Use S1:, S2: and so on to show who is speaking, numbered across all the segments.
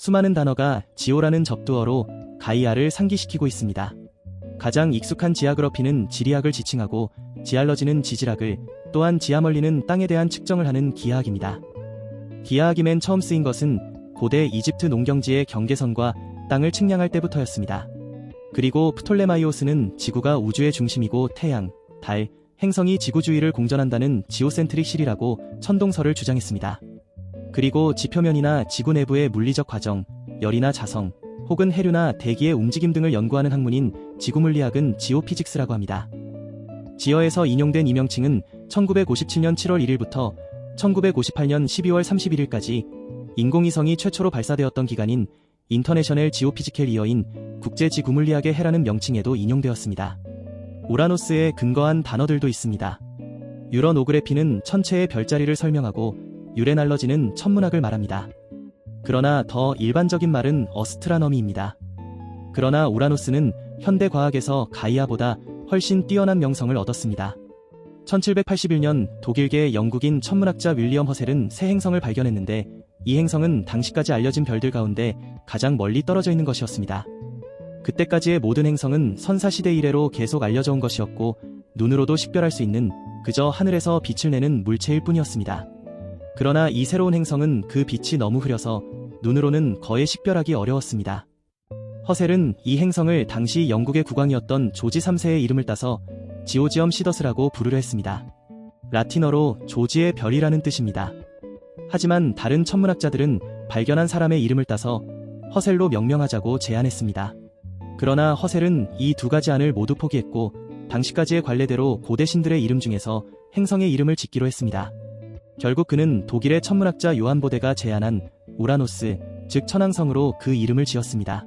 S1: 수많은 단어가 지오라는 접두어로 가이아를 상기시키고 있습니다. 가장 익숙한 지하그러피는 지리학을 지칭하고 지알러지는 지질학을 또한 지하멀리는 땅에 대한 측정을 하는 기하학입니다. 기하학이 맨 처음 쓰인 것은 고대 이집트 농경지의 경계선과 땅을 측량할 때부터였습니다. 그리고 프톨레마이오스는 지구가 우주의 중심이고 태양, 달, 행성이 지구 주위를 공전한다는 지오센트릭 실이라고 천동설을 주장했습니다. 그리고 지표면이나 지구 내부의 물리적 과정, 열이나 자성, 혹은 해류나 대기의 움직임 등을 연구하는 학문인 지구물리학은 지오피직스라고 합니다. 지어에서 인용된 이 명칭은 1957년 7월 1일부터 1958년 12월 31일까지 인공위성이 최초로 발사되었던 기간인 인터내셔널 지오피지컬 이어인 국제 지구물리학의 해라는 명칭에도 인용되었습니다. 우라노스에 근거한 단어들도 있습니다. 유런오그래피는 천체의 별자리를 설명하고 유레날러지는 천문학을 말합니다. 그러나 더 일반적인 말은 어스트라너미입니다. 그러나 우라노스는 현대 과학에서 가이아보다 훨씬 뛰어난 명성을 얻었습니다. 1781년 독일계 영국인 천문학자 윌리엄 허셀은 새 행성을 발견했는데 이 행성은 당시까지 알려진 별들 가운데 가장 멀리 떨어져 있는 것이었습니다. 그때까지의 모든 행성은 선사시대 이래로 계속 알려져 온 것이었고 눈으로도 식별할 수 있는 그저 하늘에서 빛을 내는 물체일 뿐이었습니다. 그러나 이 새로운 행성은 그 빛이 너무 흐려서 눈으로는 거의 식별하기 어려웠습니다. 허셀은 이 행성을 당시 영국의 국왕이었던 조지 3세의 이름을 따서 지오지엄 시더스라고 부르려 했습니다. 라틴어로 조지의 별이라는 뜻입니다. 하지만 다른 천문학자들은 발견한 사람의 이름을 따서 허셀로 명명하자고 제안했습니다. 그러나 허셀은 이 두 가지 안을 모두 포기했고 당시까지의 관례대로 고대 신들의 이름 중에서 행성의 이름을 짓기로 했습니다. 결국 그는 독일의 천문학자 요한 보데가 제안한 우라노스, 즉 천왕성으로 그 이름을 지었습니다.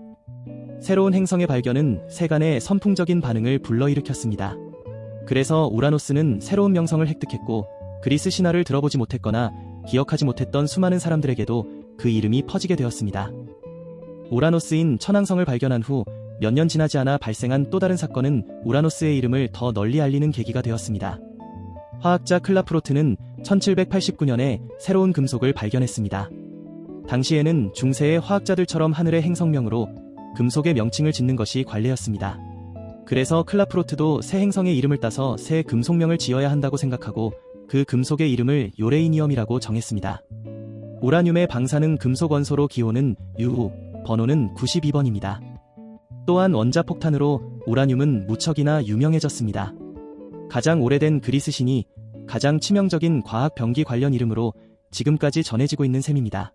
S1: 새로운 행성의 발견은 세간의 선풍적인 반응을 불러일으켰습니다. 그래서 우라노스는 새로운 명성을 획득했고 그리스 신화를 들어보지 못했거나 기억하지 못했던 수많은 사람들에게도 그 이름이 퍼지게 되었습니다. 우라노스인 천왕성을 발견한 후 몇 년 지나지 않아 발생한 또 다른 사건은 우라노스의 이름을 더 널리 알리는 계기가 되었습니다. 화학자 클라프로트는 1789년에 새로운 금속을 발견했습니다. 당시에는 중세의 화학자들처럼 하늘의 행성명으로 금속의 명칭을 짓는 것이 관례였습니다. 그래서 클라프로트도 새 행성의 이름을 따서 새 금속명을 지어야 한다고 생각하고 그 금속의 이름을 요레이니엄이라고 정했습니다. 우라늄의 방사능 금속 원소로 기호는 UU, 번호는 92번입니다. 또한 원자폭탄으로 우라늄은 무척이나 유명해졌습니다. 가장 오래된 그리스 신이 가장 치명적인 과학 병기 관련 이름으로 지금까지 전해지고 있는 셈입니다.